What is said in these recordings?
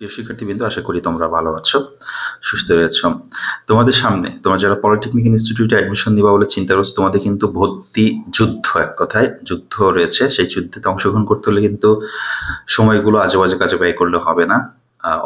প্রিয় শিক্ষার্থীবৃন্দ, আশা করি তোমরা ভালো আছো, সুস্থ রয়েছ তোমাদের সামনে, তোমরা যারা পলিটেকনিক ইনস্টিটিউটে অ্যাডমিশন দিবা বলে চিন্তা করছ, তোমাদের কিন্তু ভর্তি যুদ্ধ এক কথায়, যুদ্ধ রয়েছে। সেই যুদ্ধে অংশগ্রহণ করতে হলে কিন্তু সময়গুলো আজে বাজে কাজে ব্যয় করলে হবে না।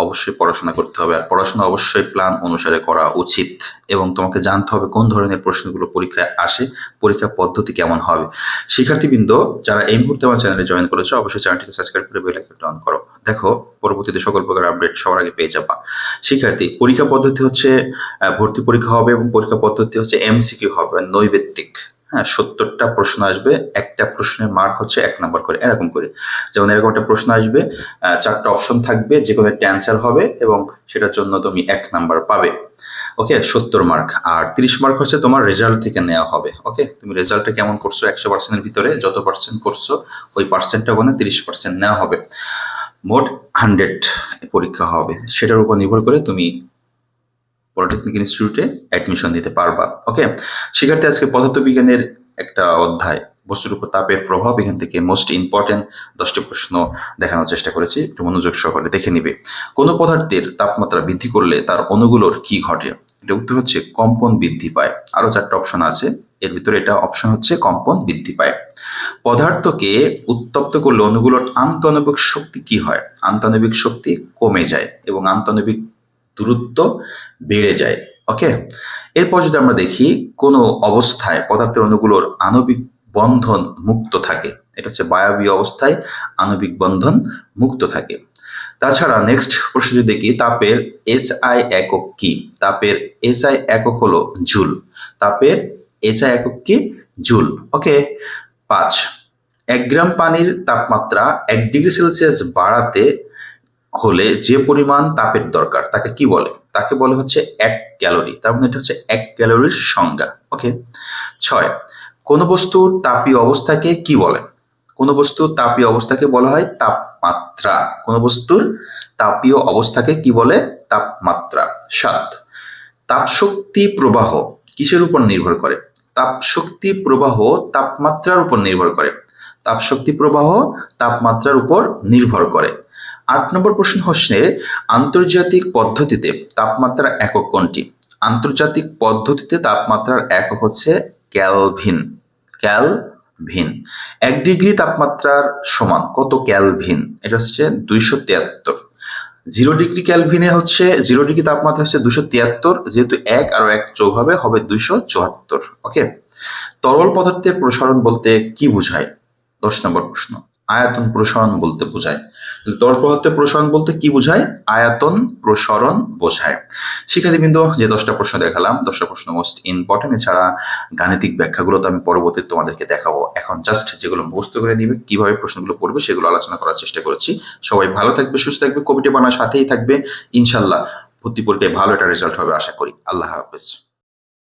অবশ্যই পড়াশোনা করতে হবে। আর পড়াশোনা অবশ্যই প্ল্যান অনুসারে করা উচিত। এবং তোমাকে জানতে হবে কোন ধরনের প্রশ্নগুলো পরীক্ষায় আসে পরীক্ষা পদ্ধতি কেমন হবে। শিক্ষার্থীবৃন্দ, যারা এই মুহূর্তে আমার চ্যানেলে জয়েন করেছ, অবশ্যই চ্যানেলটিকে সাবস্ক্রাইব করে বেল আইকনটা অন করো। দেখো, পরবর্তীতে সকল প্রকার আপডেট সবার আগে পেয়ে যাবা। শিক্ষার্থী, পরীক্ষা পদ্ধতি হচ্ছে ভর্তি পরীক্ষা হবে এবং পরীক্ষা পদ্ধতি হচ্ছে এমসিকিউ হবে, নৈবেত্তিক। হ্যাঁ সত্তরটা প্রশ্ন আসবে, একটা প্রশ্নের মার্ক হচ্ছে এক নম্বর করে, এরকম করে। যেমন এরকম একটা প্রশ্ন আসবে চারটা অপশন থাকবে, যে কোনো একটা অ্যান্সার হবে এবং সেটার জন্য তুমি এক নাম্বার পাবে। ওকে সত্তর মার্ক আর তিরিশ মার্ক হচ্ছে তোমার রেজাল্ট থেকে নেওয়া হবে। ওকে তুমি রেজাল্টটা কেমন করছ? একশো পার্সেন্টের ভিতরে যত পার্সেন্ট করছ, ওই পার্সেন্টটা ওখানে তিরিশ পার্সেন্ট নেওয়া হবে। মোট হান্ড্রেড পরীক্ষা হবে। সেটার উপর নির্ভর করে তুমি পলিটেকনিক ইনস্টিটিউটে অ্যাডমিশন দিতে পারবা ওকে শিক্ষার্থী আজকে পদার্থবিজ্ঞানের একটা অধ্যায়, বস্তুর উপর তাপের প্রভাব, এখান থেকে মোস্ট ইম্পর্টেন্ট দশটি প্রশ্ন দেখানোর চেষ্টা করেছি, একটু মনোযোগ সহকারে দেখে নিবে। কোনো পদার্থের তাপমাত্রা বৃদ্ধি করলে তার অণুগুলোর কি ঘটে? এটা উত্তর হচ্ছে কম্পন বৃদ্ধি পায়। আরও চারটা অপশন আছে, এর ভিতরে এটা অপশন হচ্ছে কম্পন বৃদ্ধি পায়। পদার্থকে উত্তপ্ত করলে অণুগুলোর আন্তঃনবিক শক্তি কি হয়? আন্তঃনবিক শক্তি কমে যায় এবং আন্তঃনবিক দূরত্ব বেড়ে যায় ওকে এরপর যদি আমরা দেখি কোনো অবস্থায় পদার্থের অণুগুলোর আণবিক বন্ধন মুক্ত থাকে, এটা হচ্ছে বায়বীয় অবস্থায় আণবিক বন্ধন মুক্ত থাকে। তাছাড়া নেক্সট প্রশ্ন যদি দেখি, তাপের এস আই একক কি? তাপের এস আই একক হলো জুল। তাপের এস আই একক কি? জুল ওকে পাঁচ, এক গ্রাম পানির তাপমাত্রা এক ডিগ্রি সেলসিয়াস বাড়াতে হলে যে পরিমাণ তাপের দরকার, তাকে কি বলে? তাকে বলে হচ্ছে এক ক্যালোরি। তার মানে এটা হচ্ছে এক ক্যালোরির সংজ্ঞা। ওকে? ছয়, কোন বস্তুর তাপীয় অবস্থাকে কি বলে? কোন বস্তুর তাপীয় অবস্থাকে বলা হয় তাপমাত্রা। কোন বস্তুর তাপীয় অবস্থাকে কি বলে? তাপমাত্রা। সাত, তাপশক্তি প্রবাহ কিসের উপর নির্ভর করে? তাপশক্তি প্রবাহ তাপমাত্রার উপর নির্ভর করে। তাপশক্তি প্রবাহ তাপমাত্রার উপর নির্ভর করে। আট নম্বর প্রশ্ন হচ্ছে, আন্তর্জাতিক পদ্ধতিতে তাপমাত্রা একক কোনটি? আন্তর্জাতিক পদ্ধতিতে তাপমাত্রার একক হচ্ছে ক্যালভিন। ক্যালভিন। এক ডিগ্রি তাপমাত্রার সমান কত ক্যালভিন? এটা হচ্ছে দুইশো তিয়াত্তর। জিরো ডিগ্রি ক্যালভিনে হচ্ছে, জিরো ডিগ্রি তাপমাত্রা হচ্ছে দুশো তিয়াত্তর, যেহেতু এক আর এক যোগ হবে হবে দুইশো চুয়াত্তর, ওকে? তরল পদার্থের প্রসারণ বলতে কি বোঝায়? দশ নম্বর প্রশ্ন। আয়তন প্রসারণ বলতে বোঝায়। তরল পদার্থের প্রসারণ বলতে কি বোঝায়? আয়তন প্রসারণ বোঝায়। শিক্ষার্থীবৃন্দ, যে দশটা প্রশ্ন দেখালাম, দশটা প্রশ্ন মোস্ট ইম্পর্টেন্ট এছাড়া গাণিতিক ব্যাখ্যাগুলো তো আমি পরবর্তীতে তোমাদেরকে দেখাবো। এখন জাস্ট যেগুলো মুখস্থ করে নিবে, কীভাবে প্রশ্নগুলো পড়বে সেগুলো আলোচনা করার চেষ্টা করেছি। সবাই ভালো থাকবে, সুস্থ থাকবে কমিটি বানার সাথেই থাকবে। ইনশাল্লাহ, ভর্তি পরীক্ষায় ভালো একটা রেজাল্ট হবে, আশা করি। আল্লাহ হাফেজ।